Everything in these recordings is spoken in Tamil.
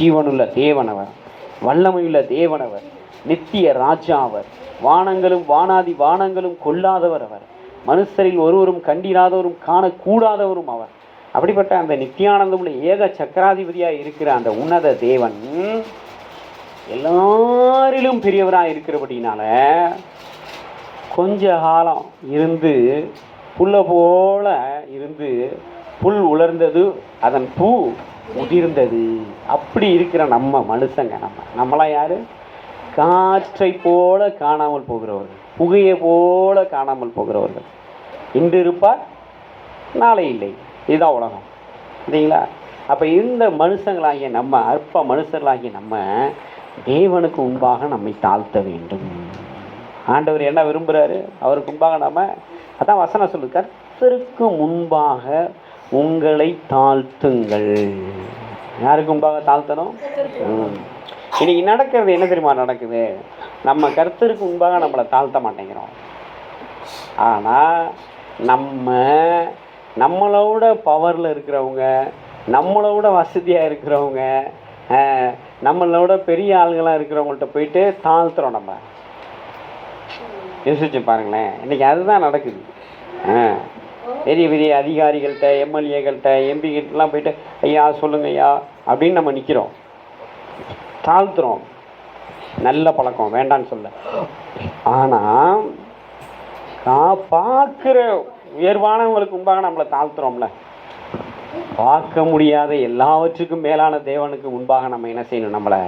ஜீவனுள்ள தேவனவர் வல்லமையுள்ள தேவனவர் நித்திய ராஜா அவர். வானங்களும் வானாதி வானங்களும் கொல்லாதவர் அவர். மனுஷரில் ஒருவரும் கண்டிராதவரும் காணக்கூடாதவரும் அவர். அப்படிப்பட்ட அந்த நித்தியானந்தமுள்ள ஏக சக்கராதிபதியாக இருக்கிற அந்த உன்னத தேவன் எல்லாரிலும் பெரியவராக இருக்கிறபடினால கொஞ்ச காலம் இருந்து புல்ல போல இருந்து புல் உலர்ந்தது. அதன் பூ உதிர்ந்தது அப்படி இருக்கிற நம்ம மனுஷங்க நம்ம நம்மளாம் யாரு? காற்றை போல காணாமல் போகிறவர்கள் புகையை போல காணாமல் போகிறவர்கள். இன்று இருப்பார் நாளை இல்லை. இதுதான் உலகம். இல்லைங்களா? அப்போ இந்த மனுஷங்களாகிய நம்ம அற்ப மனுஷர்களாகிய நம்ம தேவனுக்கு முன்பாக நம்மை தாழ்த்த வேண்டும். ஆண்டவர் என்ன விரும்புகிறாரு அவருக்கு முன்பாக நம்ம அதான் வசனம் சொல்லு கர்த்தருக்கு முன்பாக உங்களை தாழ்த்துங்கள். யாருக்கு முன்பாக தாழ்த்தணும். இன்னைக்கு நடக்கிறது என்ன தெரியுமா நடக்குது? நம்ம கர்த்தருக்கு முன்பாக நம்மளை தாழ்த்த மாட்டேங்கிறோம். ஆனால் நம்ம நம்மளோட பவரில் இருக்கிறவங்க நம்மளோட வசதியாக இருக்கிறவங்க நம்மளோட பெரிய ஆளுங்களாக இருக்கிறவங்கள்ட்ட போயிட்டு தாழ்த்துறோம் நம்ம. யோசிச்சு பாருங்களேன். இன்னைக்கு அதுதான் நடக்குது. ஆ. பெரிய பெரிய அதிகாரிகள்கிட்ட எம்எல்ஏகள்கிட்ட எம்பிகிட்டலாம் போயிட்டு ஐயா சொல்லுங்க ஐயா அப்படின்னு நம்ம நிற்கிறோம் தாழ்த்துறோம். நல்ல பழக்கம் வேண்டான்னு சொல்ல. ஆனால் கா பார்க்குற உயர்வானவங்களுக்கு முன்பாக நம்மளை தாழ்த்துறோம்ல. பார்க்க முடியாத எல்லாவற்றுக்கும் மேலான தேவனுக்கு முன்பாக நம்ம என்ன செய்யணும்? நம்மளை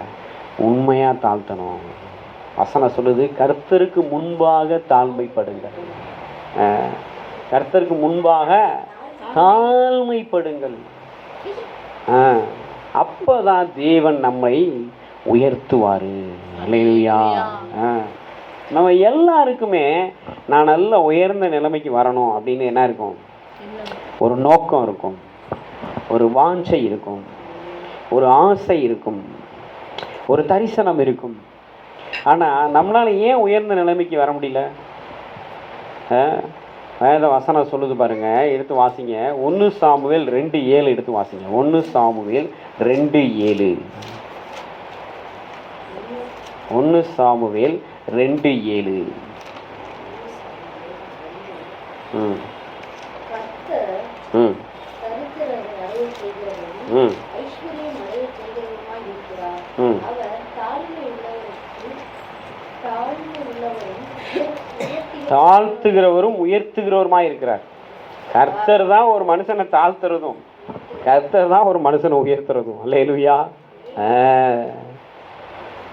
உண்மையாக தாழ்த்தணும். வசனம் சொல்லுது கர்த்தருக்கு முன்பாக தாழ்மைப்படுங்கள். கர்த்தருக்கு முன்பாக தாழ்மைப்படுங்கள். அஹ், அப்பதான் தேவன் நம்மை உயர்த்துவார். அல்லேலூயா. நம்ம எல்லாருக்குமே நான் நல்ல உயர்ந்த நிலைமைக்கு வரணும் அப்படின்னு என்ன இருக்கும்? ஒரு நோக்கம் இருக்கும். ஒரு வாஞ்சை இருக்கும். ஒரு ஆசை இருக்கும். ஒரு தரிசனம் இருக்கும். ஆனால் நம்மளால ஏன் உயர்ந்த நிலைமைக்கு வர முடியல? இந்த வசனம் சொல்லுது பாருங்க எடுத்து வாசிங்க. ஒன்று சாமுவேல் ரெண்டு ஏழு எடுத்து வாசிங்க. ஒன்று சாமுவேல் ரெண்டு ஏழு. ஒன்று சாமுவேல் ரெண்டு ஏழு. ம் கர்த்தர் ம் தரித்திரரை அடைய செய்கிறவரும் ம் ஐஸ்வர்யம் அடைய செய்கிறவருமாய் இருக்கிறார் ம் அவர் தாழ்மை உள்ளவருக்கு தாழ்மை உள்ளவரும் உயர்த்தி தாழ்த்துகிறவரும் உயர்த்துகிறவருமாய் இருக்கிறார். கர்த்தர் தான் ஒரு மனுஷனை தாழ்த்துறதும். கர்த்தர் தான் ஒரு மனுஷனை உயர்த்துறதும். அல்லேலூயா.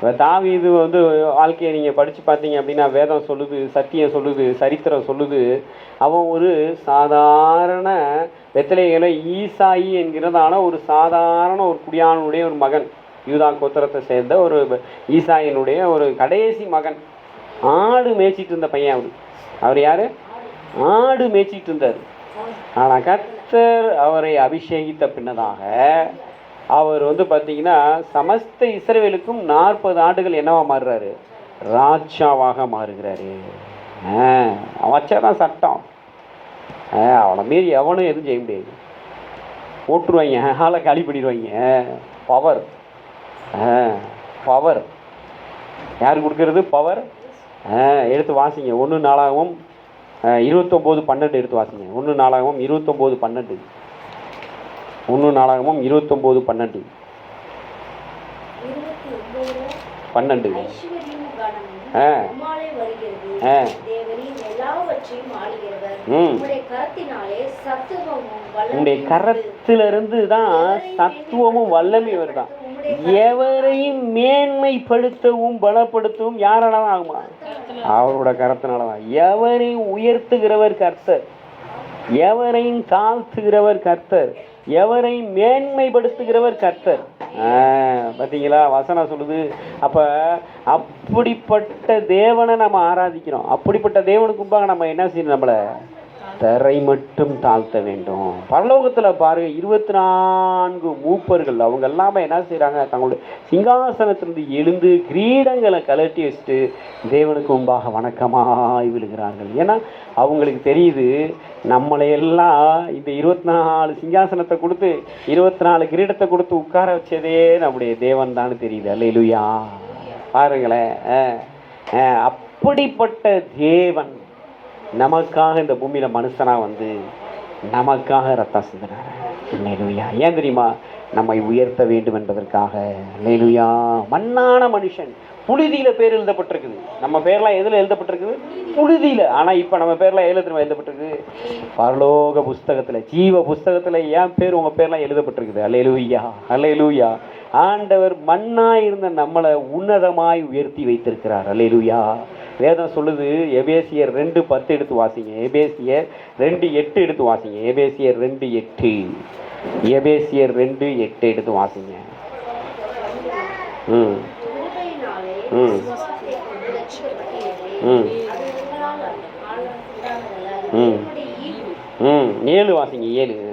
இப்போ இது வந்து வாழ்க்கையை நீங்கள் படித்து பார்த்தீங்க அப்படின்னா வேதம் சொல்லுது சத்தியம் சொல்லுது சரித்திரம் சொல்லுது. அவன் ஒரு சாதாரண வெத்தலைகளை ஈசாயி என்கிறதான ஒரு சாதாரண ஒரு குடியானுடைய ஒரு மகன். யூதா கோத்திரத்தை சேர்ந்த ஒரு ஈசாயினுடைய ஒரு கடைசி மகன். ஆடு மேய்ச்சிட்டு இருந்த பையன் அவர் அவர் யாரு? ஆடு மேய்ச்சிட்டு இருந்தார். ஆனால் கர்த்தர் அவரை அபிஷேகித்த பின்னதாக அவர் வந்து பார்த்தீங்கன்னா சமஸ்த இஸ்ரேலுக்கும் நாற்பது ஆண்டுகள் என்னவா மாறுறாரு? ராஜாவாக மாறுகிறாரு. ஆ, சட்டம். அவனை மீறி எவனும் எதுவும் செய்ய முடியாது. போட்டுருவாங்க ஆளை காலி பண்ணிடுவாங்க. பவர் பவர் யார் கொடுக்கறது? பவர் எடுத்து வாசிங்க. ஒன்று நாளாகவும் இருபத்தொம்போது பன்னெண்டு எடுத்து வாசிங்க. ஒன்று நாளாகவும் இருபத்தொம்போது பன்னெண்டு. ஒன்று நாளாகவும் இருபத்தொம்போது பன்னெண்டு. பன்னெண்டு. ஆ. ஆ. எல்லாவற்றையும் ஆளுகிறவர். உம்முடைய கரத்தினாலே சத்துவமும் கரத்திலிருந்து தான் சத்துவமும் வல்லமை வருதான் எவரையும் மேன்மைப்படுத்தவும் பலப்படுத்தவும் யாரால தான் ஆகுமா அவரோட கரத்தினால தான் எவரையும் உயர்த்துகிறவர் கர்த்தர். எவரையும் தாழ்த்துகிறவர் கர்த்தர். எவரை மேன்மைப்படுத்துகிறவர் கர்த்தர்? பார்த்தீங்களா வசனம் சொல்லுது அப்போ அப்படிப்பட்ட தேவனை நம்ம ஆராதிக்கிறோம். அப்படிப்பட்ட தேவனுக்கு முன்பாக நம்ம என்ன செய்யணும் நம்மளை? தரை மட்டும் தாழ்த்த வேண்டும். பரலோகத்தில் பாருங்க இருபத்தி நான்கு மூப்பர்கள் அவங்க எல்லாமே என்ன செய்கிறாங்க தங்களுடைய சிங்காசனத்திலிருந்து எழுந்து கிரீடங்களை கலட்டி வச்சுட்டு தேவனுக்கு முன்பாக வணக்கமாய் விழுகிறார்கள். ஏன்னா அவங்களுக்கு தெரியுது நம்மளையெல்லாம் இந்த இருபத்தி நாலு சிங்காசனத்தை கொடுத்து இருபத்தி நாலு கிரீடத்தை கொடுத்து உட்கார வச்சதே நம்முடைய தேவன் தான் தெரியுது. அல்லேலூயா. பாருங்களேன் அப்படிப்பட்ட தேவன் நமக்காக இந்த பூமியில் மனுஷனாக வந்து நமக்காக ரத்தம் சிந்தினார். லேலுயா ஏன் தெரியுமா? நம்மை உயர்த்த வேண்டும் என்பதற்காக. லேலுயா மண்ணான மனுஷன். புழுதியில் பேர் எழுதப்பட்டிருக்குது. நம்ம பேர்லாம் எதில் எழுதப்பட்டிருக்குது? புழுதியில். ஆனால் இப்போ நம்ம பேர்லாம் எதில் திரும்ப எழுதப்பட்டிருக்கு? பரலோக புஸ்தகத்தில் ஜீவ புஸ்தகத்தில் ஏன் பேர் உங்கள் பேர்லாம் எழுதப்பட்டிருக்குது? அல்லேலூயா அல்லேலூயா ஆண்டவர் மண்ணாக இருந்த நம்மளை உன்னதமாய் உயர்த்தி வைத்திருக்கிறார். அல்லேலூயா வேதம் சொல்லுது எபேசியர் ரெண்டு பத்து எடுத்து வாசிங்க. எபேசியர் ரெண்டு எட்டு எடுத்து வாசிங்க. எபேசியர் ரெண்டு எட்டு. எபேசியர் ரெண்டு எட்டு எடுத்து வாசிங்க. ம். ம். ம். ம். ம். ஏழு வாசிங்க ஏழு.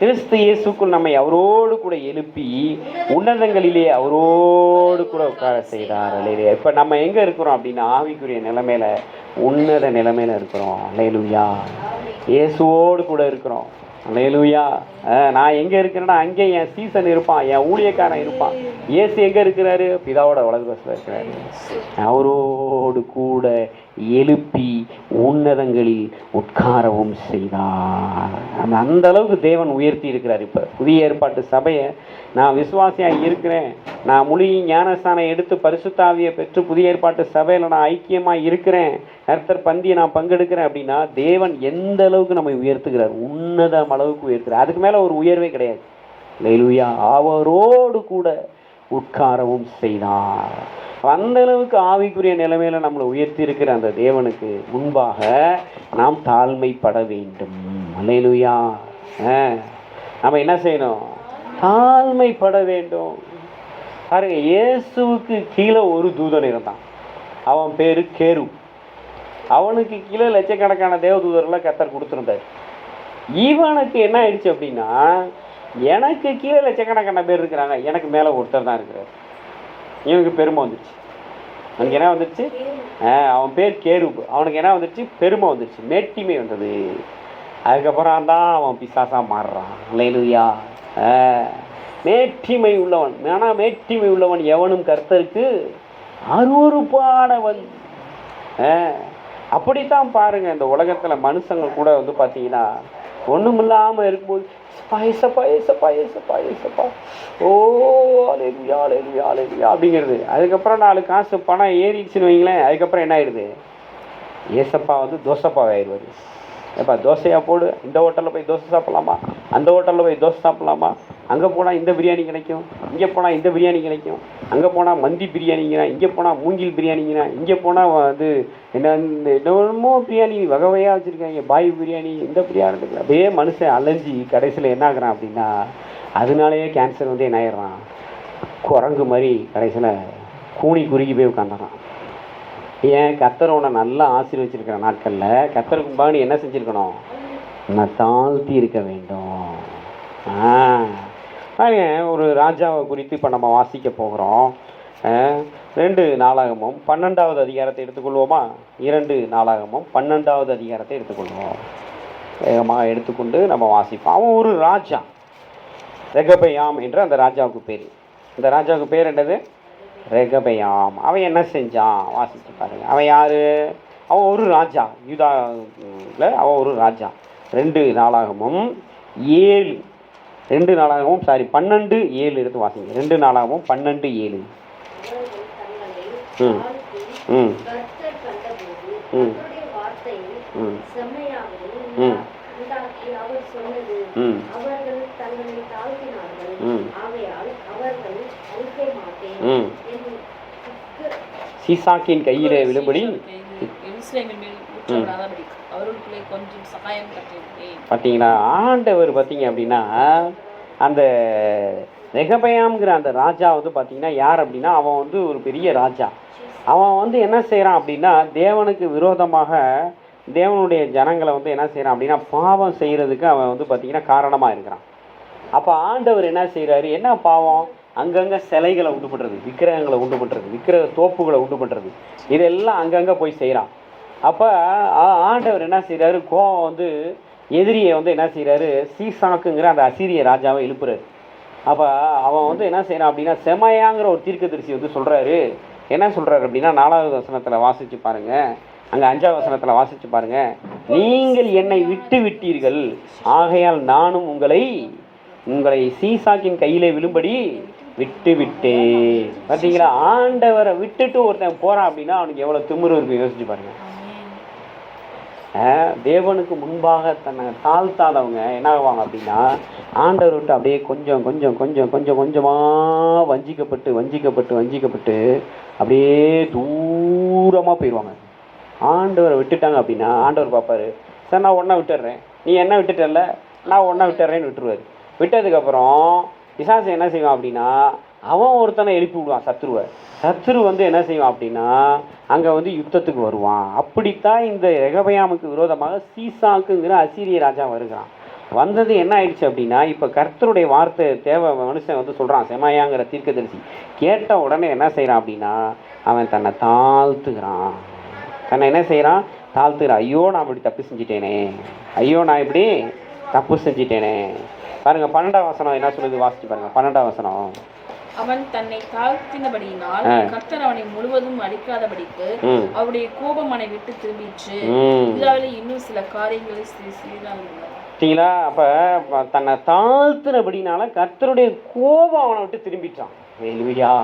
கிறிஸ்து இயேசுக்குள் நம்மை அவரோடு கூட எழுப்பி உன்னதங்களிலே அவரோடு கூட உட்கார செய்தார். அல்லையா இப்போ நம்ம எங்கே இருக்கிறோம் அப்படின்னா ஆவிக்குரிய நிலைமையில உன்னத நிலைமையில இருக்கிறோம். அலையலுயா இயேசுவோடு கூட இருக்கிறோம். அலையலுயா நான் எங்கே இருக்கிறேன்னா அங்கே என் சீசன் இருப்பான் என் ஊழியக்காரன் இருப்பான். இயேசு எங்கே இருக்கிறாரு? பிதாவோட வலது பஸ்ல இருக்கிறாரு. அவரோடு கூட எழுப்பி உன்னதங்களில் உட்காரவும் செய்தார். அந்த அளவுக்கு தேவன் உயர்த்தி இருக்கிறார் இப்போ. புதிய ஏற்பாட்டு சபையை நான் விசுவாசியாக இருக்கிறேன். நான் முழு ஞானஸ்தானம் எடுத்து பரிசுத்தாவியை பெற்று புதிய ஏற்பாட்டு சபையில் நான் ஐக்கியமாக இருக்கிறேன். கர்த்தர் பந்தியை நான் பங்கெடுக்கிறேன் அப்படின்னா தேவன் எந்த அளவுக்கு நம்மை உயர்த்துகிறார்? உன்னதம் அளவுக்கு உயர்த்துகிறார். அதுக்கு மேலே ஒரு உயர்வே கிடையாது. லேலுயா அவரோடு கூட உட்காரவும் செய்தார். அந்த அளவுக்கு ஆவிக்குரிய நிலைமையில நம்மளை உயர்த்தி இருக்கிற அந்த தேவனுக்கு முன்பாக நாம் தாழ்மைப்பட வேண்டும். அலையிலுயா நம்ம என்ன செய்யணும்? தாழ்மைப்பட வேண்டும். பாருங்க இயேசுவுக்கு கீழே ஒரு தூதன் இருந்தான். அவன் பேரு கேரு. அவனுக்கு கீழே லட்சக்கணக்கான தேவதூதர்களை கத்தர் கொடுத்துருந்தார். இவனுக்கு என்ன ஆயிடுச்சு அப்படின்னா எனக்கு கீழே லட்சக்கணக்கான பேர் இருக்கிறாங்க. எனக்கு மேலே ஒருத்தர் தான் இருக்கிறார். இவனுக்கு பெருமை வந்துடுச்சு அவனுக்கு என்ன வந்துடுச்சு அவன் பேர் கேருப்பு அவனுக்கு என்ன வந்துடுச்சு பெருமை வந்துடுச்சு மேட்டிமை வந்தது. அதுக்கப்புறம் தான் அவன் பிசாசாக மாறுறான். லேலுயா மேட்டிமை உள்ளவன். ஆனால் மேட்டிமை உள்ளவன் எவனும் கர்த்தருக்கு அருவறுப்பானவன் அப்படித்தான் பாருங்கள் இந்த உலகத்தில் மனுஷங்க கூட வந்து பார்த்தீங்கன்னா ஒண்ணுமில்லாம இருக்கும்போது "ஏசப்பா, ஏசப்பா ஏசப்பா ஏசப்பா ஏசப்பா ஓ அலேலுயா அலேலுயா அலேலுயா அப்படிங்கிறது. அதுக்கப்புறம் நாலு காசு பணம் ஏறிடுச்சுன்னு வைங்களேன் அதுக்கப்புறம் என்ன ஆயிடுது? ஏசப்பா வந்து தோசைப்பாவை ஆயிடுவார் ஏப்பா தோசையாக போடு. இந்த ஹோட்டலில் போய் தோசை சாப்பிட்லாமா? அந்த ஹோட்டலில் போய் தோசை சாப்பிட்லாமா? அங்கே போனால் இந்த பிரியாணி கிடைக்கும் இங்கே போனால் இந்த பிரியாணி கிடைக்கும் அங்கே போனால் மந்தி பிரியாணிங்கிறான் இங்கே போனால் மூங்கில் பிரியாணிங்கிறான் இங்கே போனால் வந்து என்ன இந்த என்னமோ பிரியாணி வகை வகையாக வச்சுருக்காங்க. பாய் பிரியாணி இந்த பிரியாணி அப்படியே மனுஷன் அலைஞ்சி கடைசியில் என்ன ஆகுறான் அப்படின்னா அதனாலேயே கேன்சர் வந்து என்ன ஆயிடுறான்? குரங்கு மாதிரி கடைசியில் கூனி குறுகி போய் உட்காந்துறான் ஏன்? கத்தரோட நல்லா ஆசீர்வச்சிருக்கிற நாட்களில் கத்தருக்கு முன்பாக என்ன செஞ்சுருக்கணும்? நான் தாழ்த்தி இருக்க வேண்டும். ஆ. பாருங்க ஒரு ராஜாவை குறித்து இப்போ நம்ம வாசிக்க போகிறோம். ரெண்டு நாளாகமும் பன்னெண்டாவது அதிகாரத்தை எடுத்துக்கொள்வோமா? இரண்டு நாளாகமும் பன்னெண்டாவது அதிகாரத்தை எடுத்துக்கொள்வோம். வேகமாக எடுத்துக்கொண்டு நம்ம வாசிப்போம். அவன் ஒரு ராஜா. ரெகபயாம் என்ற அந்த ராஜாவுக்கு பேர். இந்த ராஜாவுக்கு பேர் என்னது? ரெகபயாம். அவன் என்ன செஞ்சான்? வாசித்து பாருங்க. அவன் யார்? அவன் ஒரு ராஜா. யூதாவில் அவன் ஒரு ராஜா. ரெண்டு நாளாகமும் ஏழு ரெண்டு நாளாகவும் சாரி பன்னெண்டு ஏழு எடுத்து வாசிங்க ரெண்டு நாளாகவும் பன்னெண்டு ஏழு ம். ம் ம். ம் ம். ம் ம். ம் சீசாக்கின் கையிலே விழும்படி பார்த்தீங்களா ஆண்டவர் பார்த்தீங்க அப்படின்னா அந்த ரெகபயாம்ங்கிற அந்த ராஜா வந்து பார்த்தீங்கன்னா யார் அப்படின்னா அவன் வந்து ஒரு பெரிய ராஜா. அவன் வந்து என்ன செய்கிறான் அப்படின்னா தேவனுக்கு விரோதமாக தேவனுடைய ஜனங்களை வந்து என்ன செய்கிறான் அப்படின்னா பாவம் செய்கிறதுக்கு அவன் வந்து பார்த்தீங்கன்னா காரணமாக இருக்கிறான். அப்போ ஆண்டவர் என்ன செய்கிறாரு என்ன பாவம்? அங்கங்கே சிலைகளை உண்டு பண்ணுறது விக்கிரகங்களை உண்டு பண்ணுறது விக்கிரக தோப்புகளை உண்டு பண்ணுறது இதெல்லாம் அங்கங்கே போய் செய்கிறான் அப்போ ஆண்டவர் என்ன செய்கிறாரு கோவம் வந்து எதிரியை வந்து என்ன செய்கிறாரு சீசாக்குங்கிற அந்த அசீரிய ராஜாவை எழுப்புறாரு. அப்போ அவன் வந்து என்ன செய்கிறான் அப்படின்னா செமையாங்கிற ஒரு தீர்க்கதரிசி வந்து சொல்கிறாரு என்ன சொல்கிறாரு அப்படின்னா நாலாவது வசனத்தில் வாசித்து பாருங்கள் அங்கே அஞ்சாவது வசனத்தில் வாசித்து பாருங்க. நீங்கள் என்னை விட்டு விட்டீர்கள். ஆகையால் நானும் உங்களை உங்களை சீசாக்கின் கையிலே விழும்படி விட்டு விட்டேன். பார்த்தீங்களா ஆண்டவரை விட்டுட்டு ஒருத்தன் போகிறான் அப்படின்னா அவனுக்கு எவ்வளோ திமிரு இருக்கு யோசிச்சு பாருங்கள் தேவனுக்கு முன்பாக தன்னை தாழ்த்தாதவங்க என்ன ஆகுவாங்க அப்படின்னா ஆண்டவர் விட்டு அப்படியே கொஞ்சம் கொஞ்சம் கொஞ்சம் கொஞ்சம் கொஞ்சமாக வஞ்சிக்கப்பட்டு வஞ்சிக்கப்பட்டு வஞ்சிக்கப்பட்டு அப்படியே தூரமாக போயிடுவாங்க. ஆண்டவரை விட்டுட்டாங்க அப்படின்னா ஆண்டவர் பார்ப்பாரு சார் நான் ஒன்றா விட்டுடுறேன். நீ என்ன விட்டுட்டல நான் ஒன்றா விட்டுறேன்னு விட்டுருவாரு. விட்டதுக்கப்புறம் பிசாசு என்ன செய்வான் அப்படின்னா அவன் ஒருத்தனை எழுப்பி விடுவான் சத்ருவை சத்ரு வந்து என்ன செய்வான் அப்படின்னா அங்கே வந்து யுத்தத்துக்கு வருவான். அப்படித்தான் இந்த ரெகபயாமுக்கு விரோதமாக சீசாக்குங்கிற அசீரிய ராஜா வருகிறான். வந்தது என்ன ஆயிடுச்சு அப்படின்னா இப்போ கர்த்தருடைய வார்த்தை தேவை மனுஷன் வந்து சொல்கிறான் செமாயாங்கிற தீர்க்கதரிசி. கேட்ட உடனே என்ன செய்கிறான் அப்படின்னா அவன் தன்னை தாழ்த்துக்கிறான் தன்னை என்ன செய்கிறான் தாழ்த்துக்கிறான் ஐயோ நான் இப்படி தப்பு செஞ்சிட்டேனே. ஐயோ நான் இப்படி தப்பு செஞ்சிட்டேனே. பாருங்க பன்னெண்டாம் வசனம் என்ன சொல்லுது? வாசிச்சு பாருங்க பன்னெண்டாம் வசனம். அவன் தன்னை தாழ்த்தினபடியினால். கர்த்தர் அவனை முழுவதும் அடிக்காதபடிக்கு ம். அவருடைய கோபம் அவனை விட்டு திரும்பிற்று. ம். இதாவில இன்னும் சில காரியங்களை சிறு சிறிதாக பார்த்தீங்களா? அப்போ தன்னை தாழ்த்துனபடினால கர்த்தருடைய கோபம் அவனை விட்டு திரும்பிட்டான். வேலுவியா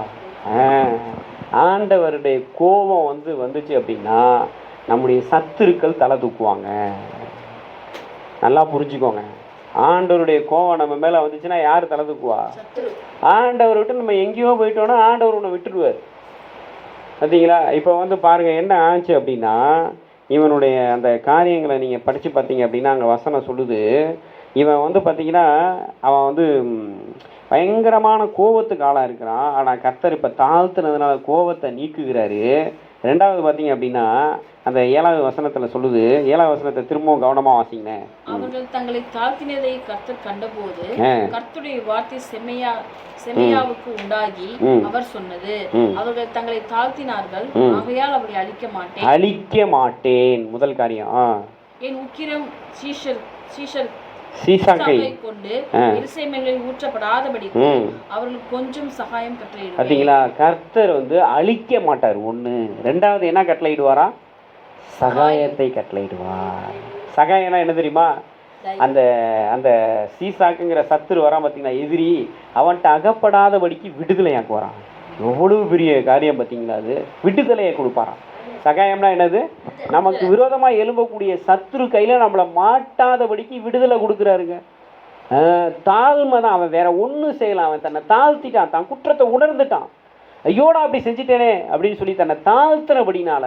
ஆண்டவருடைய கோபம் வந்து வந்துச்சு அப்படின்னா நம்முடைய சத்துருக்கள் தலை தூக்குவாங்க. நல்லா புரிஞ்சுக்கோங்க. ஆண்டவருடைய கோவம் நம்ம மேலே வந்துச்சுன்னா யார் தலை தூக்குவா? ஆண்டவர் விட்டு நம்ம எங்கேயோ போயிட்டோன்னா ஆண்டவர் உன்னை விட்டுடுவார் பார்த்தீங்களா இப்போ வந்து பாருங்க என்ன ஆச்சு அப்படின்னா இவனுடைய அந்த காரியங்களை நீங்கள் படித்து பார்த்தீங்க அப்படின்னா அங்கே வசனம் சொல்லுது. இவன் வந்து பார்த்தீங்கன்னா அவன் வந்து பயங்கரமான கோபத்துக்கு ஆளாக இருக்கிறான் ஆனால் கர்த்தர் இப்போ தாழ்த்துனதுனால கோபத்தை நீக்குகிறாரு. ரெண்டாவது பார்த்தீங்க அப்படின்னா அந்த ஏழாவது வசனத்தில் சொல்லுது ஏழாவது வசனத்தை திரும்பவும் கவனமாக வாசிங்க அவர்கள் தங்களை தாழ்த்தினதை கர்த்தர் கண்டபோது கர்த்தருடைய வார்த்தை செம்மையா செம்மையாவுக்கு உண்டாகி. அவர் சொன்னது. அவர்கள் தங்களை தாழ்த்தினார்கள். ஆகையால் அவரை அழிக்க மாட்டேன். அழிக்க மாட்டேன். முதல் காரியம் என் உக்கிரம் சீஷர் சீஷர் சீசாக்கை. கொண்டு ஊற்றப்படாதபடி அவர்களுக்கு கொஞ்சம் சகாயம் கட்டளையிடுவேன். பார்த்தீங்களா கர்த்தர் வந்து அழிக்க மாட்டார். ஒன்று ரெண்டாவது என்ன கட்டளையிடுவாரா? சகாயத்தை கட்டளையிடுவார். சகாயம்னா என்ன தெரியுமா? அந்த அந்த சீசாக்குங்கிற சத்துரு வரான் பார்த்தீங்களா எதிரி அவன்கிட்ட அகப்படாதபடிக்கு விடுதலையாக்கு வரான் எவ்வளவு பெரிய காரியம் பார்த்தீங்களா அது? விடுதலையை கொடுப்பாராம். சகாயம்னா என்னது? நமக்கு விரோதமாக எழும்பக்கூடிய சத்துரு கையில் நம்மளை மாட்டாதபடிக்கு விடுதலை கொடுக்குறாருங்க. தாழ்மை தான். அவன் வேற ஒன்றும் செய்யலாம் அவன் தன்னை தாழ்த்திட்டான். தான் குற்றத்தை உணர்ந்துட்டான். ஐயோடா அப்படி செஞ்சிட்டேனே அப்படின்னு சொல்லி தன்னை தாழ்த்தினபடினால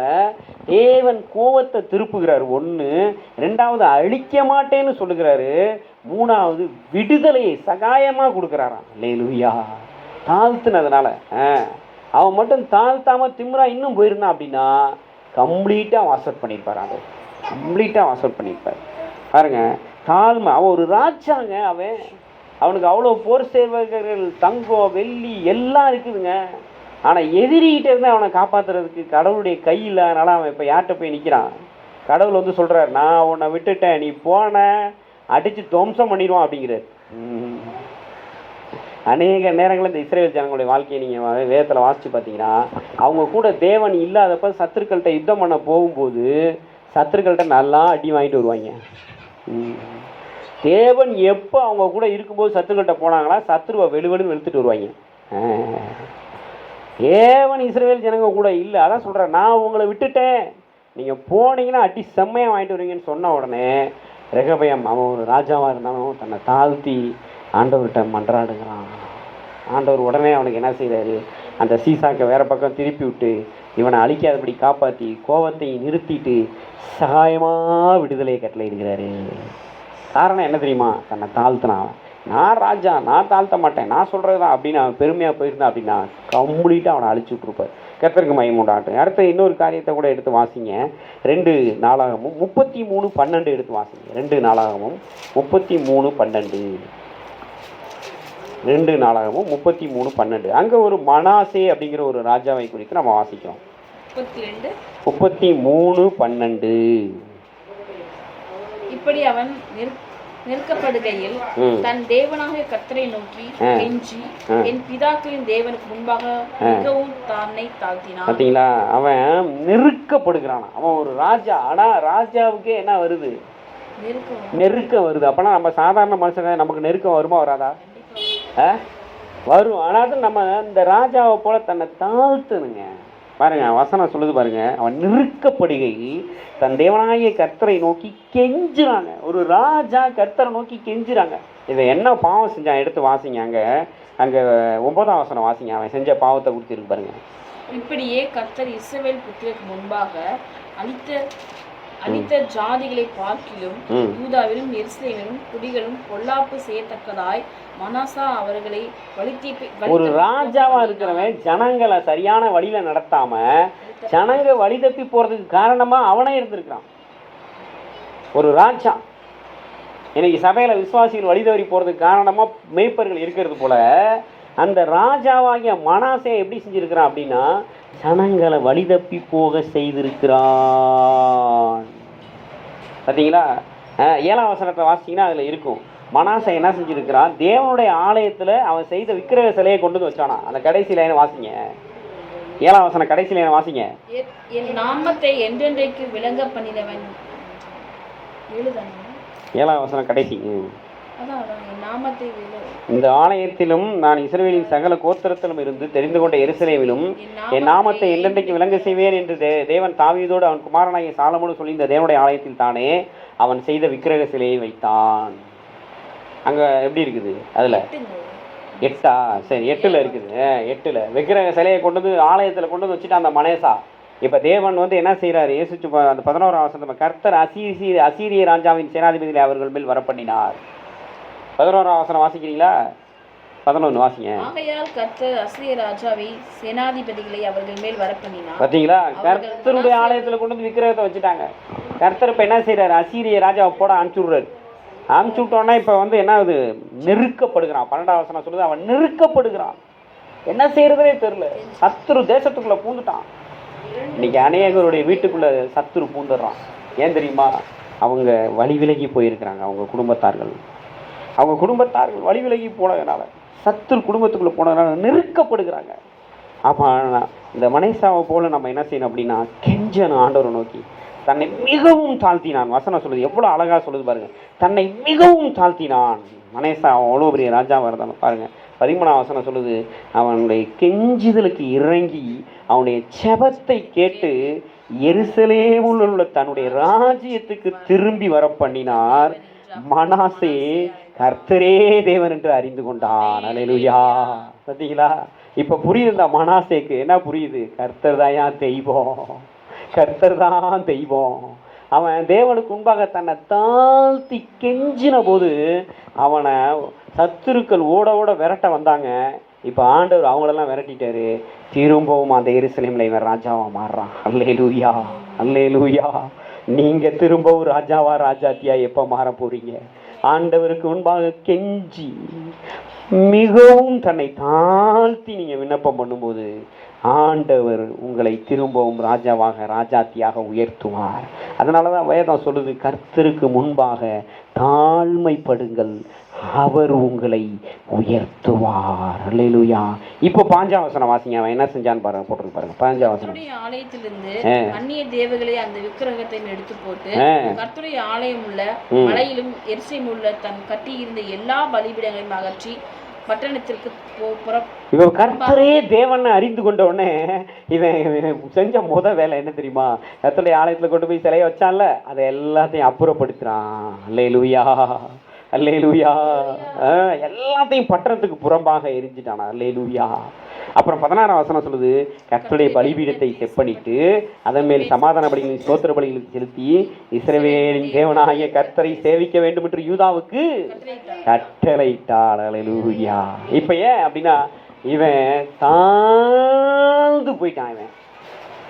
தேவன் கோவத்தை திருப்புகிறார். ஒன்று ரெண்டாவது அழிக்க மாட்டேன்னு சொல்லுகிறாரு. மூணாவது விடுதலையை சகாயமாக கொடுக்குறாராம். லேலுயா தாழ்த்துனதுனால ஆ அவன் மட்டும் தாழ்த்தாம திமுறா இன்னும் போயிருந்தான் அப்படின்னா கம்ப்ளீட்டாக வாசல் பண்ணியிருப்பார் அவன் கம்ப்ளீட்டாக வாசல் பண்ணியிருப்பார். பாருங்க தாழ்மை அவன் ஒரு ராஜாங்க அவன். அவனுக்கு அவ்வளோ போர் சேவகர்கள் தங்கம் வெள்ளி எல்லாம் இருக்குதுங்க. ஆனால் எதிரிகிட்ட இருந்து அவனை காப்பாத்துறதுக்கு கடவுளுடைய கையில் அதனால் அவன் இப்போ யார்கிட்ட போய் நிற்கிறான் கடவுள் வந்து சொல்கிறார் நான் உன்னை விட்டுட்டேன் நீ போன அடித்து துவம்சம் பண்ணிடுவான் அப்படிங்கிறார். அநேக நேரங்களில் இந்த இஸ்ரேல் ஜனங்களுடைய வாழ்க்கையை நீங்கள் வேதத்தில் வாசித்து பார்த்தீங்கன்னா அவங்க கூட தேவன் இல்லாதப்ப சத்துருக்கள்கிட்ட யுத்தம் பண்ண போகும்போது சத்துருக்கள்கிட்ட நல்லா அடி வாங்கிட்டு வருவாங்க. தேவன் எப்போ அவங்க கூட இருக்கும்போது சத்துருக்கள்கிட்ட போனாங்களா சத்ருவை வெளுவெளுன்னு வெளுத்துட்டு வருவாங்க. தேவன் இஸ்ரேல் ஜனங்க கூட இல்லை. அதான் சொல்கிறேன் நான் உங்களை விட்டுட்டேன். நீங்கள் போனீங்கன்னா அடி செம்மையாக வாங்கிட்டு வருவீங்கன்னு சொன்ன உடனே ரெகபயம் அவன் ஒரு ராஜாவாக இருந்தாலும் தன்னை தாழ்த்தி ஆண்டவர்கிட்ட மன்றாடுகிறான். ஆண்டவர் உடனே அவனுக்கு என்ன செய்கிறாரு அந்த சீசாக்கை வேறு பக்கம் திருப்பி விட்டு இவனை அழிக்காதபடி காப்பாற்றி கோபத்தை நிறுத்திட்டு சகாயமாக விடுதலையை கட்டளையிடுகிறாரு. காரணம் என்ன தெரியுமா? தன்னை தாழ்த்தினான் நான் ராஜா நான் தாழ்த்த மாட்டேன். நான் சொல்கிறது தான் அப்படின்னு அவன் பெருமையாக போயிருந்தான் அப்படின்னா கம்ப்ளீட்டாக அவனை அழிச்சு விட்ருப்பார் கத்தருக்கு மயம் உண்டாட்டும் அடுத்து இன்னொரு காரியத்தை கூட எடுத்து வாசிங்க. ரெண்டு நாளாகமும் முப்பத்தி மூணு பன்னெண்டு எடுத்து வாசிங்க. ரெண்டு நாளாகமும் முப்பத்தி மூணு பன்னெண்டு. ரெண்டு நாளாகமும் முப்பத்தி மூணு பன்னெண்டு. அங்கே ஒரு மனாசே அப்படிங்கிற ஒரு ராஜாவை குறித்து நம்ம வாசிக்கிறோம். முப்பத்தி மூணு பன்னெண்டு. இப்படி அவன் ம். தன் தேவனாகிய கர்த்தரை நோக்கி. கெஞ்சி. என் பிதாக்களின் தேவனுக்கு முன்பாக மிகவும் தன்னை தாழ்த்தினான். பார்த்தீங்களா அவன் நெருக்கப்படுகிறான் அவன் ஒரு ராஜா. ஆனால் ராஜாவுக்கே என்ன வருது? நெருக்கம் வருது. அப்போனா நம்ம சாதாரண மனுஷங்க நமக்கு நெருக்கம் வருமா வராதா? வரும். ஆனாலும் நம்ம இந்த ராஜாவை போல தன்னை தாழ்த்துனுங்க. பாருங்க வசனம் சொல்லுது பாருங்க. அவன் நிறுக்கப்படுகை. தன் தேவனாய கர்த்தரை நோக்கி கெஞ்சுறாங்க. ஒரு ராஜா கர்த்தரை நோக்கி கெஞ்சுறாங்க. இதை என்ன பாவம் செஞ்சான்? எடுத்து வாசிங்க அங்கே. அங்கே ஒன்பதாம் வசனம் வாசிங்க. அவன் செஞ்ச பாவத்தை கொடுத்துருக்கு பாருங்க. இப்படியே கர்த்தர் இஸ்ரவேல் புத்திரக்கு முன்பாக அழித்த அழித்த ஜாதிகளை பார்க்கிலும் யூதாவிலும் எருசலேமிலும் குடிகளும் பொல்லாப்பு செய்யத்தக்கதாய் மனாசா அவர்களை வழித்தி ஒரு ராஜாவா இருக்கிறவன் ஜனங்களை சரியான வழியில நடத்தாம ஜனங்க வழி தப்பி போறதுக்கு காரணமா அவனே இருந்திருக்கிறான். ஒரு ராஜா. இன்னைக்கு சபையில விசுவாசிகள் வழி தவறி போறதுக்கு காரணமா மேய்ப்பர்கள் இருக்கிறது போல அந்த ராஜாவாகிய மனாசே எப்படி செஞ்சிருக்கிறான் அப்படின்னா ஜனங்களை வழி தப்பி போக செய்திருக்கிறான். பார்த்தீங்களா? ஏழாம் வசனத்தை வாசிங்கன்னா அதில் இருக்கும். மனாசை என்ன செஞ்சிருக்கிறான்? தேவனுடைய ஆலயத்தில் அவன் செய்த விக்கிரக சிலையை கொண்டு வந்து வச்சானா அந்த கடைசி லைனை வாசிங்க. ஏழாம் வசனம் கடைசி லைனை வாசிங்க. என்- நாமத்தை என்றென்றைக்கு விளங்க பண்ணினவன். ஏழாம் வசனம் கடைசி. இந்த ஆலயத்திலும் நான் இஸ்ரவேலின் சகல கோத்திரத்திலும் இருந்து தெரிந்து கொண்ட எருசலேமிலும் என் நாமத்தை என்றென்றைக்கு விளங்க செய்வேன் என்று தேவன் தாவீதோடு அவன் குமாரனாகிய சாலமோடு சொல்லி இந்த தேவனுடைய ஆலயத்தில் தானே அவன் செய்த விக்கிரக சிலையை வைத்தான். அங்க எப்படி இருக்குது? அதுல. எட்டா? சரி எட்டுல இருக்குது. எட்டுல. விக்கிரக சிலையை கொண்டு வந்து ஆலயத்துல கொண்டு வந்து வச்சுட்டு அந்த மனேசா. இப்ப தேவன் வந்து என்ன செய்றாரு? இயேசுச்சு ப- அந்த பதினோராம் வசனம் கர்த்தர் அசீசி அசீரிய ராஜாவின் சேனாதிபதிகளை அவர்கள் மேல் வரப்பண்ணினார். பதினோராம் வசனம் வாசிக்கிறீங்களா? பதினொன்று வாசிங்க. ஆகையால் கர்த்தர் அசிரிய ராஜாவை சேனாதிபதிகளை அவர்கள் மேல் வரப்பண்ணினார். பார்த்தீங்களா கர்த்தருடைய ஆலயத்துல கொண்டு வந்து விக்கிரகத்தை வச்சுட்டாங்க. கர்த்தர் இப்ப என்ன செய்றாரு? அசீரிய ராஜாவை போட அனுப்பிச்சு விடுறாரு அனுப்பிச்சு விட்டோன்னா இப்ப வந்து என்ன ஆகுது? நெருக்கப்படுகிறான். பன்னெண்டாம் வசனம் சொல்லுது அவன் நெருக்கப்படுகிறான். என்ன செய்யறதுனே தெரியல. சத்துரு தேசத்துக்குள்ள பூந்துட்டான். இன்னைக்கு அநேகருடைய வீட்டுக்குள்ள சத்துரு பூந்துடுறான். ஏன் தெரியுமா? அவங்க வழி விலகி போயிருக்கிறாங்க அவங்க குடும்பத்தார்கள். அவங்க குடும்பத்தார்கள் வழி விலகி போனதுனால சத்துரு குடும்பத்துக்குள்ளே போனதுனால நெருக்கப்படுகிறாங்க. அப்போ இந்த மனைசாவை போல் நம்ம என்ன செய்யணும் அப்படின்னா கெஞ்சணும் ஆண்டவரை நோக்கி தன்னை மிகவும் தாழ்த்தினான். வசனம் சொல்லுது எவ்வளோ அழகாக சொல்லுது பாருங்கள் தன்னை மிகவும் தாழ்த்தினான். மனேசா அவன் அவ்வளோ பெரிய ராஜாவாக இருந்தான் பாருங்கள் பதிமூணாம் வசனம் சொல்லுது அவனுடைய கெஞ்சுதலுக்கு இறங்கி அவனுடைய செபத்தை கேட்டு எருசலேமுள்ள உள்ள தன்னுடைய ராஜ்யத்துக்கு திரும்பி வர பண்ணினார். மனாசே கர்த்தரே தேவன் என்று அறிந்து கொண்டான். அலையலுயா பார்த்தீங்களா இப்ப புரியுது இந்த மனாசேக்கு என்ன புரியுது? கர்த்தர் தான் தெய்வம்? கர்த்தர் தான் தெய்வம். அவன் தேவனுக்கு முன்பாக தன்னை தாழ்த்தி கெஞ்சின போது அவனை சத்துருக்கள் ஓட ஓட விரட்ட வந்தாங்க. இப்போ ஆண்டவர் அவங்களெல்லாம் விரட்டிட்டாரு. திரும்பவும் அந்த எருசலேமில் இவன் ராஜாவா மாறுறான். அல்லே லூயா அல்லே லூயா நீங்க திரும்பவும் ராஜாவா ராஜாத்தியா எப்போ மாற போறீங்க? ஆண்டவருக்கு முன்பாக கெஞ்சி மிகவும் தன்னை தாழ்த்தி நீங்க விண்ணப்பம் பண்ணும்போது ஆண்டவர் உங்களை திரும்பவும் ராஜாவாக ராஜாத்தியாக உயர்த்துவார். அதனால தான் வேதம் சொல்லுது கர்த்தருக்கு முன்பாக தாழ்மைப்படுங்கள். அவர் உங்களை உயர்த்துவார். அல்லேலூயா இப்போ பாஞ்சாம் வசனம் வாசிங்க. அவன் என்ன செஞ்சான்னு பாருங்க போட்டுருக்கு பாருங்க. பாஞ்சாம் வசனம். கர்த்தருடைய ஆலயத்திலிருந்து. அந்நிய தேவகளை அந்த விக்கிரகத்தை எடுத்து போட்டு. கர்த்தருடைய ஆலயம் உள்ள. மலையிலும் எரிசையும் உள்ள தன் கட்டியிருந்த எல்லா பலிபீடங்களையும் அகற்றி பட்டணத்திற்கு இவன் கர்த்தரே தேவனை அறிந்து கொண்ட உடனே இவன் இவன் செஞ்ச முத வேலை என்ன தெரியுமா? கர்த்தருடைய ஆலயத்துல கொண்டு போய் சிலையை வச்சான்ல அதை எல்லாத்தையும் அப்புறப்படுத்துறான். அல்லே லூயா அல்லே லூயா எல்லாத்தையும் பட்டணத்துக்கு புறம்பாக எரிஞ்சிட்டானா. அல்லே லூயா அப்புறம் பதினாறாம் வசனம் சொல்லுது கத்துடைய பலிபீடத்தை செப்பனிட்டு அதன் மேல் சமாதான பலிகளின் சோத்திர பலிகளுக்கு செலுத்தி இஸ்ரவேலின் தேவனாகிய கர்த்தரை சேவிக்க வேண்டும் என்று யூதாவுக்கு கட்டளையிட்டார். அல்லேலூயா. இப்போ ஏன் அப்படின்னா இவன் தாழ்ந்து போயிட்டான் இவன்.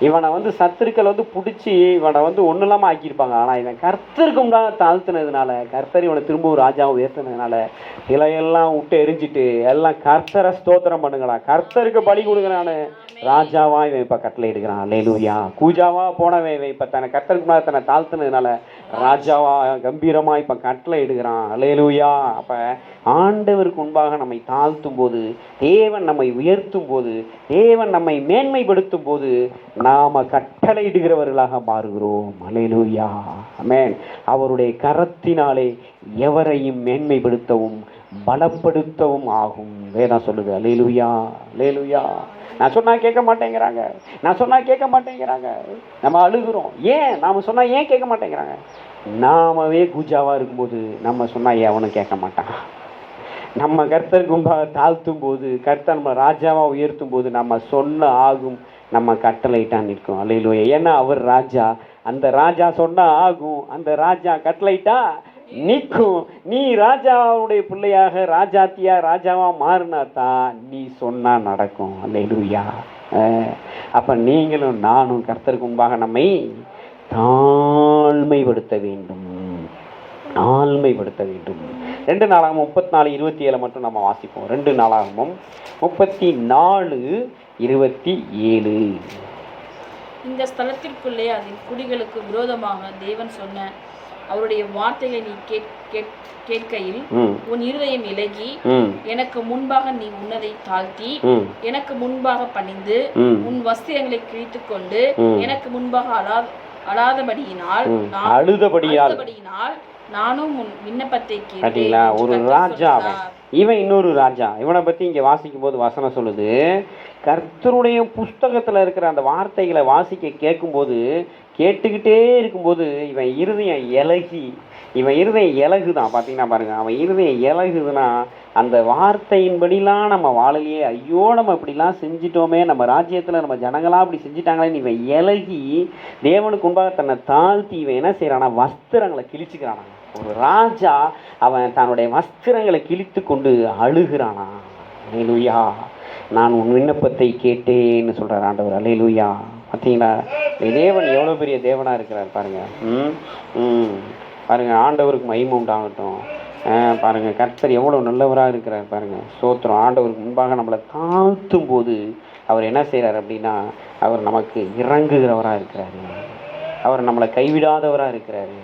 இவனை வந்து சத்துருக்கள் வந்து பிடிச்சி இவனை வந்து ஒன்றும் இல்லாமல் ஆக்கியிருப்பாங்க. ஆனால் இவன் கர்த்தருக்கு தான் தாழ்த்தினதுனால கர்த்தர் இவனை திரும்பவும் ராஜாவை உயர்த்தினதுனால இலையெல்லாம் விட்டு எரிஞ்சிட்டு எல்லாம் கர்த்தரை ஸ்தோத்திரம் பண்ணுங்களா கர்த்தருக்கு பலி கொடுக்குறான்னு ராஜாவா இவன் இப்போ கட்டளை எடுக்கிறான் லேலூயா கூஜாவா போனவன் இவன் இப்போ தன்னை கர்த்தருக்கு முன்னாடி தன்னை தாழ்த்தினதுனால ராஜாவா கம்பீரமா இப்போ கட்டளை எடுக்கிறான் லேலூயா அப்போ ஆண்டவருக்கு முன்பாக நம்மை தாழ்த்தும் போது தேவன் நம்மை உயர்த்தும் போது தேவன் நம்மை மேன்மைப்படுத்தும் போது நாம கட்டளையிடுகிறவர்களாக மாறுகிறோம். அலையலூயா அமேன் அவருடைய கரத்தினாலே எவரையும் மேன்மைப்படுத்தவும் பலப்படுத்தவும் ஆகும். வேதா சொல்லுது. அலையலுயா அலையலுயா நான் சொன்னால் கேட்க மாட்டேங்கிறாங்க. நான் சொன்னால் கேட்க மாட்டேங்கிறாங்க. நம்ம அழுகிறோம். ஏன்? நாம் சொன்னால் ஏன் கேட்க மாட்டேங்கிறாங்க? நாமவே கூஜாவாக இருக்கும்போது நம்ம சொன்னால் எவனும் கேட்க மாட்டான்? நம்ம கர்த்தருக்கு முன்பாக தாழ்த்தும் போது கர்த்தர் நம்ம ராஜாவாக உயர்த்தும் போது நம்ம சொன்ன ஆகும் நம்ம கட்டளையிட்டா நிற்கும். அல்லையிலோய ஏன்னா அவர் ராஜா. அந்த ராஜா சொன்னா ஆகும். அந்த ராஜா கட்டளையிட்டா நிற்கும். நீ ராஜாவுடைய பிள்ளையாக ராஜாத்தியா ராஜாவா மாறினா தான் நீ சொன்னா நடக்கும். அல்லையிலுயா அப்ப நீங்களும் நானும் கர்த்தருக்கு முன்பாக நம்மை தாழ்மைப்படுத்த வேண்டும். ஆழ்மைப்படுத்த வேண்டும் ரெண்டு நாளாகவும் முப்பத்தி நாலு இருபத்தி ஏழு மட்டும் நம்ம வாசிப்போம். ரெண்டு நாளாகவும் முப்பத்தி நாலு இருபத்தி ஏழு இந்த ஸ்தலத்திற்குள்ளே அதன் குடிகளுக்கு விரோதமாக தேவன் சொன்ன அவருடைய வார்த்தைகளை நீ கேட் கேட் கேட்கையில் உன் இருதயம் இலகி எனக்கு முன்பாக நீ உன்னதை தாழ்த்தி எனக்கு முன்பாக பணிந்து உன் வஸ்திரங்களை கிழித்துக் கொண்டு. எனக்கு முன்பாக அழா அழாதபடியினால் அழுதபடியால். நானும் உன் விண்ணப்பத்தை கேட்டேன் பார்த்தீங்களா என்று ஒரு ராஜா அவன். இவன் இன்னொரு ராஜா. இவனை பத்தி இங்க வாசிக்கும் போது வசனம் சொல்லுது கர்த்தருடைய புஸ்தகத்துல இருக்கிற அந்த வார்த்தைகளை வாசிக்க கேட்கும்போது கேட்டுக்கிட்டே இருக்கும்போது இவன் இருதயம் இலகி இவன் இருதயம் இலகுதான். பார்த்தீங்கன்னா பாருங்க அவன் இருதயம் இலகுதுன்னா அந்த வார்த்தையின்படிலாம் நம்ம வாழலையே. ஐயோ நம்ம இப்படிலாம் செஞ்சிட்டோமே. நம்ம ராஜ்யத்துல நம்ம ஜனங்களா இப்படி செஞ்சிட்டாங்களேன்னு இவன் இலகி தேவனுக்கு முன்பாக தன்னை தாழ்த்தி இவன் என்ன செய்யறானா வஸ்திரங்களை கிழிச்சுக்கிறானா ஒரு ராஜா அவன் தன்னுடைய வஸ்திரங்களை கிழித்து கொண்டு அழுகிறானா? அலையலுயா. நான் உன் விண்ணப்பத்தை கேட்டேன்னு சொல்கிறார் ஆண்டவர். அலையலுயா. பார்த்தீங்களா? தேவன் எவ்வளோ பெரிய தேவனாக இருக்கிறார் பாருங்கள் ம் ம். ஆண்டவருக்கு மகிமை உண்டாகட்டும். பாருங்கள் கர்த்தர் எவ்வளோ நல்லவராக இருக்கிறார் பாருங்கள் சோத்திரம் ஆண்டவருக்கு முன்பாக நம்மளை தாழ்த்தும் போது அவர் என்ன செய்கிறார் அப்படின்னா அவர் நமக்கு இறங்குகிறவராக இருக்கிறாரு. அவர் நம்மளை கைவிடாதவராக இருக்கிறாரு.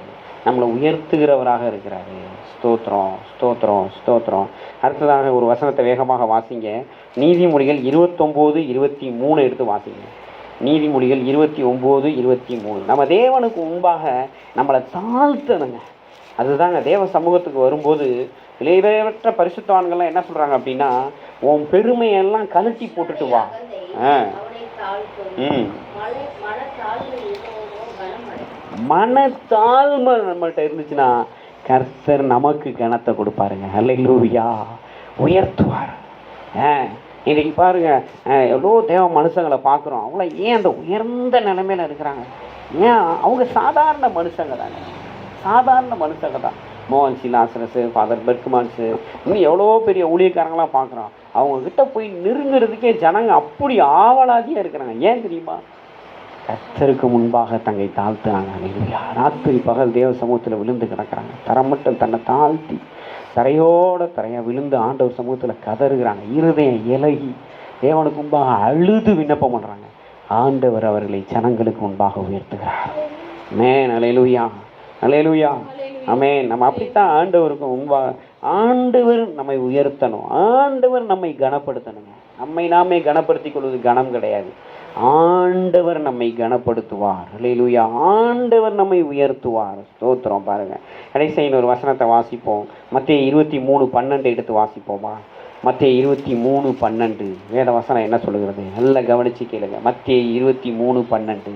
நம்மளை உயர்த்துகிறவராக இருக்கிறாரு. ஸ்தோத்திரம் ஸ்தோத்திரம் ஸ்தோத்திரம். அடுத்ததாக ஒரு வசனத்தை வேகமாக வாசிங்க. நீதிமொழிகள் இருபத்தொம்போது இருபத்தி மூணு எடுத்து வாசிங்க. நீதிமொழிகள் இருபத்தி ஒம்பது இருபத்தி மூணு நம்ம தேவனுக்கு முன்பாக நம்மளை தாழ்த்தணுங்க. அதுதாங்க தேவ சமூகத்துக்கு வரும்போது விலையற்ற பரிசுத்தவான்கள்லாம் என்ன சொல்றாங்க அப்படின்னா உன் பெருமையெல்லாம் கழட்டி போட்டுட்டு வா. ம் மலை மனத்தாழ்வு எவ்வளவோ கனமடை மனத்தாழ்மை நம்மள்கிட்ட இருந்துச்சுன்னா கர்த்தர் நமக்கு கணத்தை கொடுப்பாருங்க. அல்லையா உயர்த்துவார். ஆ பாருங்க எவ்வளோ தேவ மனுஷங்களை பார்க்குறோம். அவங்கள ஏன் அந்த உயர்ந்த நிலைமையில இருக்கிறாங்க? ஏன் அவங்க சாதாரண மனுஷங்க தாங்க சாதாரண மனுஷங்க தான். மோகன் சிலாசரஸ் ஃபாதர் பெர்க்மான்ஸு இன்னும் எவ்வளோ பெரிய ஊழியக்காரங்களாம் பார்க்குறோம். அவங்கக்கிட்ட போய் நெருங்குறதுக்கே ஜனங்க அப்படி ஆவலாதியாக இருக்கிறாங்க. ஏன் தெரியுமா? கர்த்தருக்கு முன்பாக தங்கை தாழ்த்துனாங்க. ராத்திரி பகல் தேவ சமூகத்தில் விழுந்து கிடக்குறாங்க. தரம் மட்டும் தன்னை தாழ்த்தி தரையோட தரையா விழுந்து ஆண்டவர் சமூகத்தில் கதறுகிறாங்க. இருதயம் இலகி தேவனுக்கு முன்பாக அழுது விண்ணப்பம் பண்ணுறாங்க ஆண்டவர் அவர்களை ஜனங்களுக்கு முன்பாக உயர்த்துகிறார். மேன் அலையலுயா அலையலுயா அமேன் நம்ம அப்படித்தான் ஆண்டவருக்கு முன்பாக ஆண்டவர் நம்மை உயர்த்தணும். ஆண்டவர் நம்மை கனப்படுத்தணுங்க. நம்மை நாமே கனப்படுத்திக் கொள்வது கனம் கிடையாது. ஆண்டவர் நம்மை கனப்படுத்துவார். அல்லேலூயா ஆண்டவர் நம்மை உயர்த்துவார். ஸ்தோத்திரம் பாருங்க. கடைசியில் ஒரு வசனத்தை வாசிப்போம். மத்திய இருபத்தி மூணு பன்னெண்டு எடுத்து வாசிப்போமா? மத்திய இருபத்தி மூணு பன்னெண்டு. வேத வசனம் என்ன சொல்லுகிறது? நல்லா கவனிச்சு கேளுங்க. மத்திய இருபத்தி மூணு பன்னெண்டு.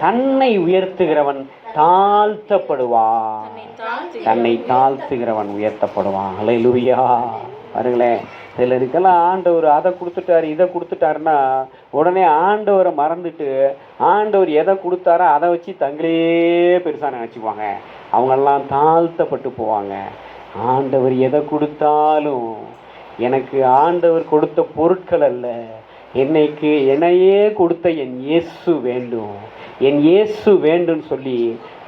தன்னை. உயர்த்துகிறவன் தாழ்த்தப்படுவான். தன்னை தாழ்த்தி தன்னை தாழ்த்துகிறவன் உயர்த்தப்படுவான். அல்லேலூயா பாருங்களேன் சிலருக்கெல்லாம் ஆண்டவர் அதை கொடுத்துட்டாரு இதை கொடுத்துட்டாருன்னா உடனே ஆண்டவரை மறந்துட்டு ஆண்டவர் எதை கொடுத்தாரோ அதை வச்சு தங்களே பெருசாக நினச்சிக்குவாங்க. அவங்கெல்லாம் தாழ்த்தப்பட்டு போவாங்க. ஆண்டவர் எதை கொடுத்தாலும் எனக்கு ஆண்டவர் கொடுத்த பொருட்கள் அல்ல. என்னைக்கு என்னையே கொடுத்த என் இயேசு வேண்டும். என் இயேசு வேண்டும் சொல்லி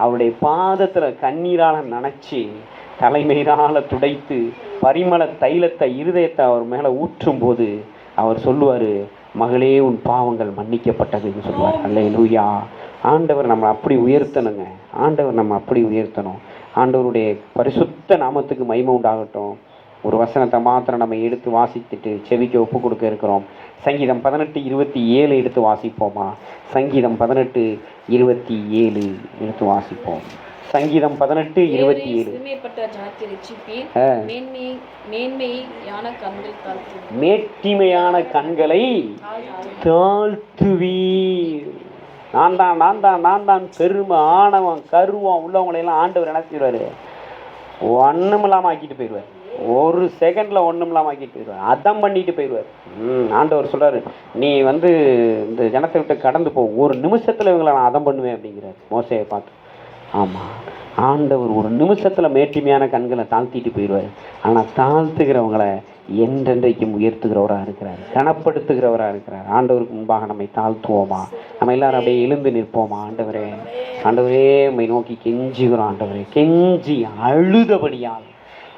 அவருடைய பாதத்தில் கண்ணீரால் நினச்சி தலைமையினால துடைத்து பரிமள தைலத்தை இருதயத்தை அவர் மேலே ஊற்றும் போது அவர் சொல்லுவார் மகளே உன் பாவங்கள் மன்னிக்கப்பட்டதுன்னு சொல்லுவார். அல்லேலூயா. ஆண்டவர் நம்ம அப்படி உயர்த்தணுங்க. ஆண்டவர் நம்ம அப்படி உயர்த்தணும். ஆண்டவருடைய பரிசுத்த நாமத்துக்கு மகிமை உண்டாகட்டும். ஒரு வசனத்தை மாத்திரம் நம்ம எடுத்து வாசித்துட்டு செவிக்கு ஒப்பு கொடுக்க இருக்கிறோம். சங்கீதம் பதினெட்டு இருபத்தி ஏழு எடுத்து வாசிப்போமா? சங்கீதம் பதினெட்டு இருபத்தி ஏழு எடுத்து வாசிப்போம். சங்கீதம் பதினெட்டு இருபத்தி ஏழு. மேட்டிமையான கண்களை தாழ்த்துவீர். நான் தான் நான் தான் நான் தான் பெருமை ஆணவம் கருவம் உள்ளவங்களை எல்லாம் ஆண்டவர் என்ன செய்வாரு? ஒன்றும் இல்லாமல் ஆக்கிட்டு போயிடுவார். ஒரு செகண்டில் ஒன்றும் இல்லாமல் ஆக்கிட்டு போயிடுவார். அதம் பண்ணிட்டு போயிடுவார். ம் ஆண்டவர் சொல்றாரு நீ வந்து இந்த ஜனத்தை விட்டு கடந்து போ. ஒரு நிமிஷத்தில் இவங்களை நான் அதம் பண்ணுவேன் அப்படிங்கிறார் மோசையை பார்த்து. ஆமாம் ஆண்டவர் ஒரு நிமிஷத்தில் மேட்டிமையான கண்களை தாழ்த்திட்டு போயிடுவார். ஆனால் தாழ்த்துகிறவங்களை என்றென்றைக்கும் உயர்த்துகிறவராக இருக்கிறார். கனப்படுத்துகிறவராக இருக்கிறார். ஆண்டவருக்கு முன்பாக நம்மை தாழ்த்துவோமா? நம்ம எல்லாரும் அப்படியே எழுந்து நிற்போமா? ஆண்டவரே ஆண்டவரே நம்மை நோக்கி கெஞ்சுகிறோம் ஆண்டவரே. கெஞ்சி அழுதபடியால்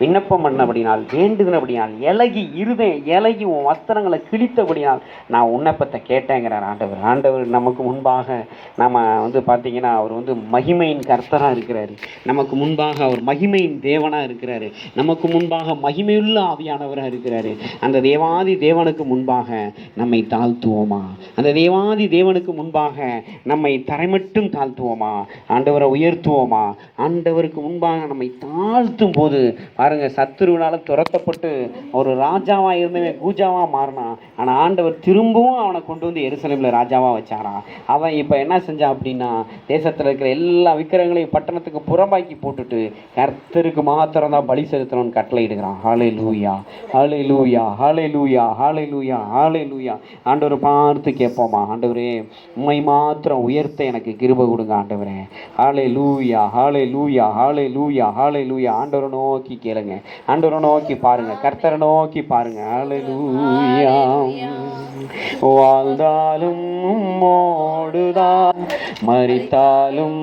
விண்ணப்பம் பண்ணபடினால் வேண்டுதினபடினால் இலகி இருதேன் இலகி உன் வஸ்திரங்களை கிழித்தபடினால் நான் உன்னப்பத்தை கேட்டேங்கிறார் ஆண்டவர். ஆண்டவர் நமக்கு முன்பாக நம்ம வந்து பார்த்தீங்கன்னா அவர் வந்து மகிமையின் கர்த்தராக இருக்கிறாரு. நமக்கு முன்பாக அவர் மகிமையின் தேவனாக இருக்கிறாரு. நமக்கு முன்பாக மகிமையுள்ள ஆவியானவராக இருக்கிறாரு. அந்த தேவாதி தேவனுக்கு முன்பாக நம்மை தாழ்த்துவோமா? அந்த தேவாதி தேவனுக்கு முன்பாக நம்மை தரைமட்டும் தாழ்த்துவோமா? ஆண்டவரை உயர்த்துவோமா? ஆண்டவருக்கு முன்பாக நம்மை தாழ்த்தும் போது பாருங்க சத்துருவினால துரத்தப்பட்டு ஒரு ராஜாவா இருந்தவன் கூஜாவா மாறினான் ஆனா ஆண்டவர் திரும்பவும் அவனை கொண்டு வந்து எருசலேம்ல ராஜாவா வச்சாரான் அவன் இப்ப என்ன செஞ்சான் அப்படின்னா தேசத்துல இருக்கிற எல்லா விக்கிரகங்களையும் பட்டணத்துக்கு புறம்பாக்கி போட்டுட்டு கர்த்தருக்கு மாத்திரம் தான் பலி செலுத்தணும்னு கட்டளை இடுகிறான். ஹாலே லூயா ஹாலே லூயா ஹாலே லூயா ஹாலே லூயா ஹாலே லூயா ஆண்டவர் பார்த்து கேட்போமா? ஆண்டவரே உண்மை மாத்திரம் உயர்த்த எனக்கு கிருப கொடுங்க ஆண்டவரே. ஹாலே லூயா ஹாலே லூயா ஹாலே லூயா ஹாலே லூயா ஆண்டவரை நோக்கி கேளுங்க. ஆண்டவரை நோக்கி பாருங்க. கர்த்தரை நோக்கி பாருங்க. ஹாலே லூயா வாழ்ந்தாலும் மோடுதான் மறித்தாலும்